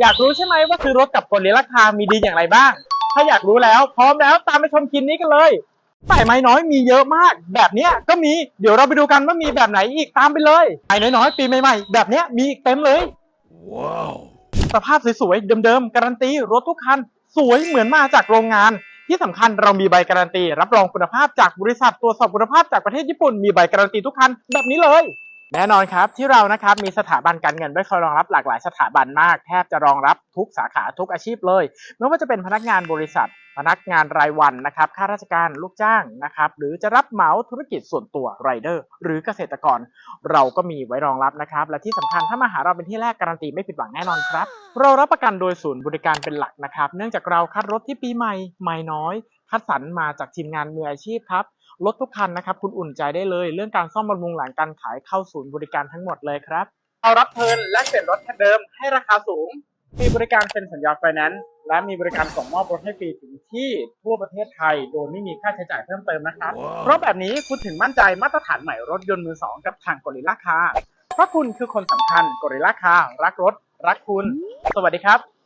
อยากรู้ใช่ไหมว่าซื้อรถกับคนเลี้ยงราคามีดีอย่างไรบ้าง ถ้าอยากรู้แล้วพร้อมแล้วตามไปชมคลิปนี้กันเลยสายไม้น้อยมีเยอะมาก แบบเนี้ยก็มีเดี๋ยวเราไปดูกันว่ามีแบบไหนอีกตามไปเลยไม้น้อยๆปีใหม่ๆแบบเนี้ยมีอีกเต็มเลยสภาพสวยๆเดิมๆการันตีรถทุกคัน สวยเหมือนมาจากโรงงาน ที่สำคัญเรามีใบการันตี รับรองคุณภาพจากบริษัทตรวจสอบคุณภาพจากประเทศญี่ปุ่นมีใบการันตีทุกคันแบบนี้เลย แน่นอนครับที่เรานะครับมีสถาบันการเงินไว้คอยรองรับหลากหลายสถาบันมาก แทบจะรองรับทุกสาขาทุกอาชีพเลย ไม่ว่าจะเป็นพนักงานบริษัท พนักงานรายวันนะครับข้าราชการลูกจ้างนะครับหรือจะรับเหมาธุรกิจส่วนตัวไรเดอร์หรือเกษตรกร เราก็มีไว้รองรับนะครับ และที่สำคัญถ้ามาหาเราเป็นที่แรกการันตีไม่ผิดหวังแน่นอนครับ เรารับประกันโดยศูนย์บริการเป็นหลักนะครับ เนื่องจากเราคัดรถที่ปีใหม่ใหม่น้อย คัดสรรมาจากทีมงานมืออาชีพครับรถทุกคันนะครับ คุณอุ่นใจได้เลย เรื่องการซ่อมบำรุงหลังการขายเข้าศูนย์บริการทั้งหมดเลยครับเรารับเทิร์นและเปลี่ยนรถคันเดิมให้ราคาสูง มีบริการเป็นสัญญาไฟแนนซ์และมีบริการส่งมอบรถให้ฟรีถึงที่ทั่วประเทศไทย โดยไม่มีค่าใช้จ่ายเพิ่มเติมนะครับ เพราะแบบนี้คุณถึงมั่นใจมาตรฐานใหม่รถยนต์มือสองกับทางกริล่าคาเพราะคุณคือคนสำคัญกริล่าคารักรถ รักคุณ สวัสดีครับ